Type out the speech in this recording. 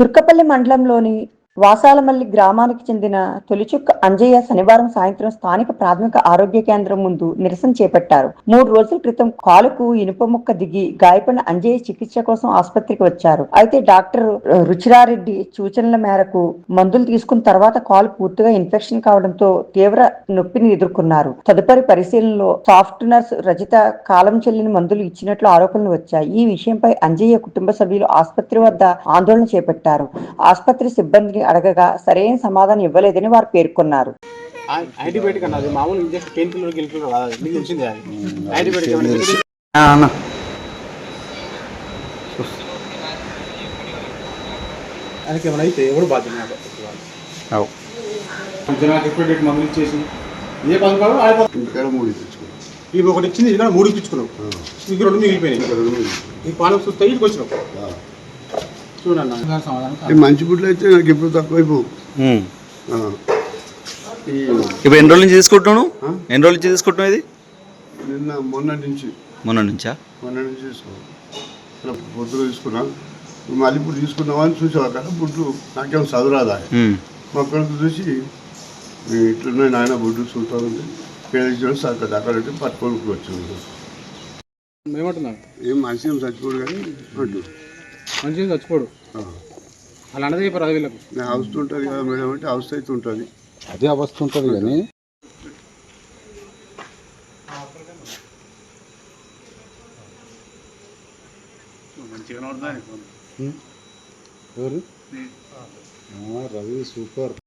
తుర్కపల్లి మండలంలోని వాసాలమల్లి గ్రామానికి చెందిన తొలిచుక్క అంజయ్య శనివారం సాయంత్రం స్థానిక ప్రాథమిక ఆరోగ్య కేంద్రం ముందు నిరసన చేపట్టారు. మూడు రోజుల క్రితం కాలుకు ఇనుప ముక్క దిగి గాయపడిన అంజయ్య చికిత్స కోసం ఆసుపత్రికి వచ్చారు. అయితే డాక్టర్ రుచిరారెడ్డి సూచనల మేరకు మందులు తీసుకున్న తర్వాత కాలు పూర్తిగా ఇన్ఫెక్షన్ కావడంతో తీవ్ర నొప్పిని ఎదుర్కొన్నారు. తదుపరి పరిశీలనలో సాఫ్ట్ నర్స్ రజిత కాలం చెల్లిన మందులు ఇచ్చినట్లు ఆరోపణలు వచ్చాయి. ఈ విషయంపై అంజయ్య కుటుంబ సభ్యులు ఆసుపత్రి వద్ద ఆందోళన చేపట్టారు. ఆసుపత్రి సిబ్బందిని అడగగా సరైన సమాధానం ఇవ్వలేదని వారు పేర్కొన్నారు. యాంటీబయాటిక్ అన్నది మామూలు ఇంజక్షన్ పెయిన్ కిల్లర్ గిల్కిల్లర్ కాదు నీకు తెలిసిందే అది. యాంటీబయాటిక్ ఏమైనా తెలిసింది? అన్న. ఆయనకి ఏమైనా అయితే ఎవరు బాధ్యత నాకు? అవు. జనాలకు ఎక్కువ డేట్ మందులు ఇచ్చేసి? ఏ పని కాదు ఆ పని ఇంటికాడ మూడు తెచ్చుకున్నాం ఇవి ఒకటి ఇచ్చింది ఇక్కడ మూడు ఇప్పించుకున్నాం. మీకు రెండు మిగిలిపోయినాయి. ఈ పాలకు చూస్తే ఇంటికి వచ్చినాం ఈ మంచి గుడ్లు అయితే నాకు ఎప్పుడు తక్కువైపోవు. ఈ ఇప్పుడు ఎన్ని రోజుల నుంచి తీసుకుంటున్నావు? ఆ? ఎన్ని రోజుల నుంచి తీసుకుంటున్నావు ఇది? నిన్న మొన్న నుంచి. మొన్న నుంచా? మొన్న నుంచి తీసుకున్నాం. ఇలా పొద్దున తీసుకున్నా. మళ్ళీ ఇప్పుడు తీసుకున్నావా అని చూసావా? కదా బుడ్డు నాకేం చదువురాదా. మా పిల్లలు చూసి "ఈ ఇట్లున్నాయి నాయన బుడ్డు చూస్తామంటే పేరు సార్ అక్కడ పట్టుకొని వచ్చాను ఏమంటున్నాను ఏం మనిషి ఏం చచ్చిపోడు కానీ అంటూ. మంచిగా చచ్చిపోడు. ఆ. అలా అన్నదే చెప్పారు అది వీళ్ళకు హౌస్ ఉంటుంది కదా మేడం అంటే హౌస్ అయితే ఉంటుంది. అదే అవస్థ ఉంటుంది కానీ. ఎవరు? ఆ, రవి సూపర్.